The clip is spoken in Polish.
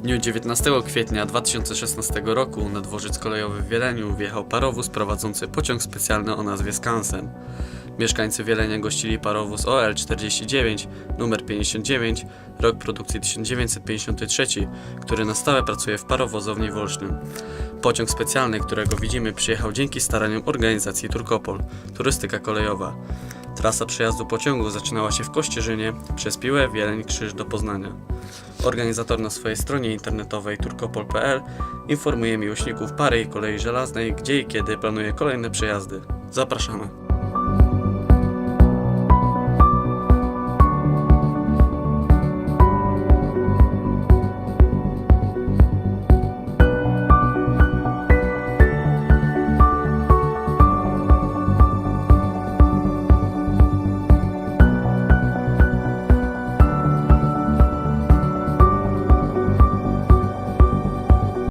dniu 19 kwietnia 2016 roku na dworzec kolejowy w Wieleniu wjechał parowóz prowadzący pociąg specjalny o nazwie Skansen. Mieszkańcy Wielenia gościli parowóz OL-49 numer 59, rok produkcji 1953, który na stałe pracuje w parowozowni w Olsztyn. Pociąg specjalny, którego widzimy, przyjechał dzięki staraniom organizacji Turkopol, turystyka kolejowa. Trasa przejazdu pociągu zaczynała się w Kościerzynie przez Piłę, Wieleń, Krzyż do Poznania. Organizator na swojej stronie internetowej turkopol.pl informuje miłośników pary i kolei żelaznej, gdzie i kiedy planuje kolejne przejazdy. Zapraszamy.